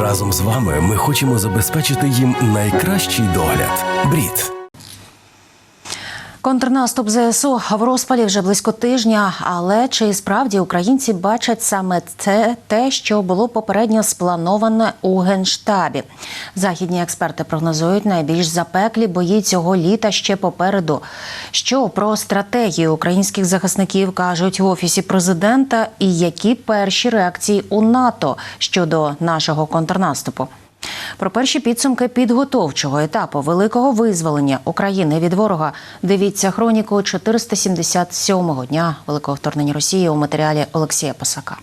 Разом з вами ми хочемо забезпечити їм найкращий догляд. Брід. Контрнаступ ЗСУ в розпалі вже близько тижня. Але чи справді українці бачать саме це те, що було попередньо сплановане у генштабі? Західні експерти прогнозують найбільш запеклі бої цього літа ще попереду. Що про стратегію українських захисників кажуть в офісі президента, і які перші реакції у НАТО щодо нашого контрнаступу? Про перші підсумки підготовчого етапу великого визволення України від ворога дивіться хроніку 477-го дня великого вторгнення Росії у матеріалі Олексія Посака.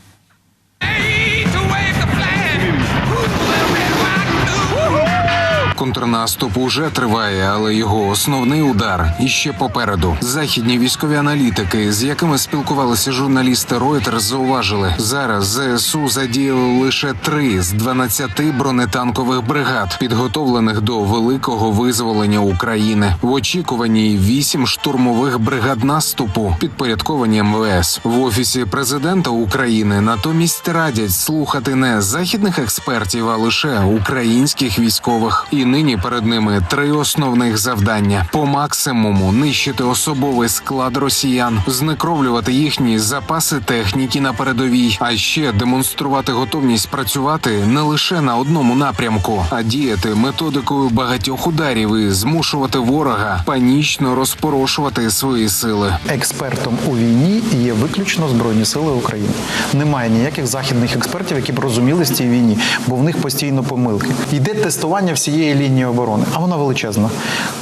Контрнаступ уже триває, але його основний удар іще попереду. Західні військові аналітики, з якими спілкувалися журналісти Reuters, зауважили, зараз ЗСУ задіяли лише три з 12 бронетанкових бригад, підготовлених до великого визволення України. В очікуванні вісім штурмових бригад наступу, підпорядковані МВС. В офісі президента України натомість радять слухати не західних експертів, а лише українських військових. І нині перед ними три основних завдання: по максимуму нищити особовий склад росіян, знекровлювати їхні запаси техніки на передовій, а ще демонструвати готовність працювати не лише на одному напрямку, а діяти методикою багатьох ударів і змушувати ворога панічно розпорошувати свої сили. експертом у війні є виключно Збройні Сили України. Немає ніяких західних експертів, які б розуміли з цій війні, бо в них постійно помилки. Йде тестування всієї лінії оборони, а вона величезна.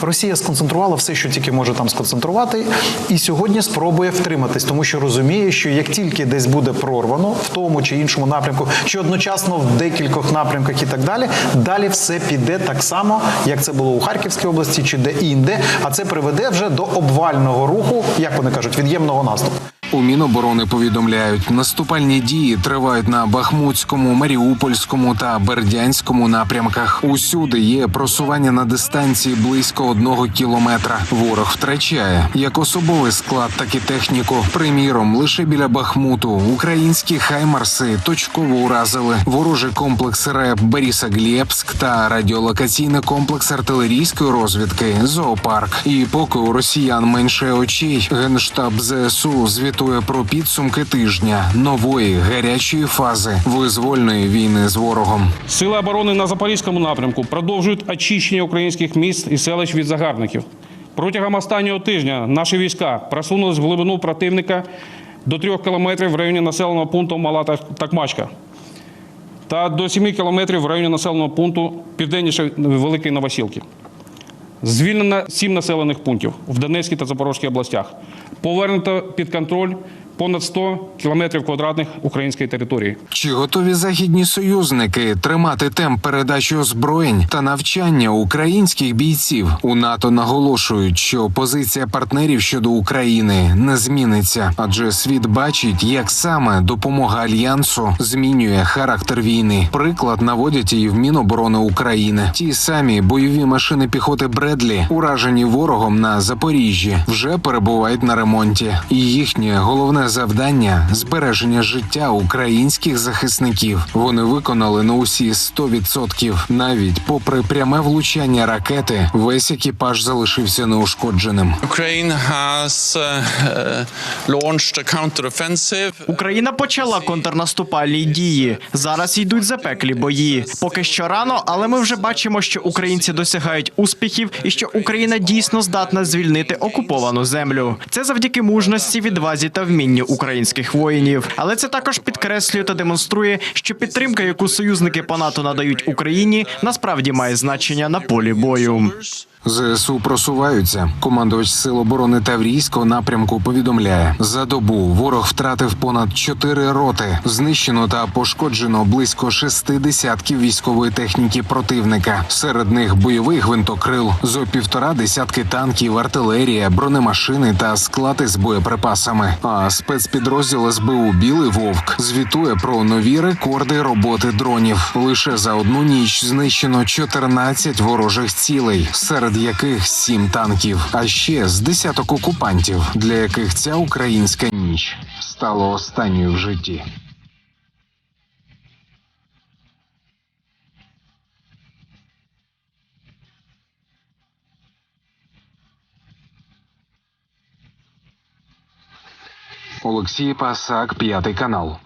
Росія сконцентрувала все, що тільки може там сконцентрувати, і сьогодні спробує втриматись, тому що розуміє, що як тільки десь буде прорвано в тому чи іншому напрямку, чи одночасно в декількох напрямках і так далі, далі все піде так само, як це було у Харківській області чи де інде, а це приведе вже до обвального руху, як вони кажуть, від'ємного наступу. У Міноборони повідомляють, наступальні дії тривають на Бахмутському, Маріупольському та Бердянському напрямках. Усюди є просування на дистанції близько одного кілометра. Ворог втрачає як особовий склад, так і техніку. Приміром, лише біля Бахмуту українські хаймарси точково уразили ворожий комплекс РЕП Борисоглебськ та радіолокаційний комплекс артилерійської розвідки Зоопарк. І поки у росіян менше очей, генштаб ЗСУ звітує про підсумки тижня нової гарячої фази визвольної війни з ворогом. Сили оборони на Запорізькому напрямку продовжують очищення українських міст і селищ від загарбників. Протягом останнього тижня наші війська просунулись в глибину противника до трьох кілометрів в районі населеного пункту Мала Такмачка та до 7 кілометрів в районі населеного пункту південніше Великої Новосілки. Звільнено сім населених пунктів в Донецькій та Запорозькій областях. Повернуто під контроль понад 100 кілометрів квадратних української території. Чи готові західні союзники тримати темп передачі озброєнь та навчання українських бійців? У НАТО наголошують, що позиція партнерів щодо України не зміниться, адже світ бачить, як саме допомога альянсу змінює характер війни. Приклад наводять і в Міноборони України. Ті самі бойові машини піхоти Бредлі, уражені ворогом на Запоріжжі, вже перебувають на ремонті. І їхнє головне завдання збереження життя українських захисників. Вони виконали на усі 100%. Навіть попри пряме влучання ракети, весь екіпаж залишився неушкодженим. Counteroffensive. Україна почала контрнаступальні дії. Зараз йдуть запеклі бої. Поки що рано, але ми вже бачимо, що українці досягають успіхів і що Україна дійсно здатна звільнити окуповану землю. Це завдяки мужності, відвазі та вмінню українських воїнів. Але це також підкреслює та демонструє, що підтримка, яку союзники по НАТО надають Україні, насправді має значення на полі бою. ЗСУ просуваються. Командувач сил оборони Таврійського напрямку повідомляє: за добу ворог втратив понад чотири роти. Знищено та пошкоджено близько шести десятків військової техніки противника. Серед них бойовий гвинтокрил, зо півтора десятки танків, артилерія, бронемашини та склад із боєприпасами. А спецпідрозділ СБУ Білий Вовк звітує про нові рекорди роботи дронів. Лише за одну ніч знищено 14 ворожих цілей. Серед серед яких сім танків, а ще з десяток окупантів, для яких ця українська ніч стала останньою в житті. Олексій Пасак, п'ятий канал.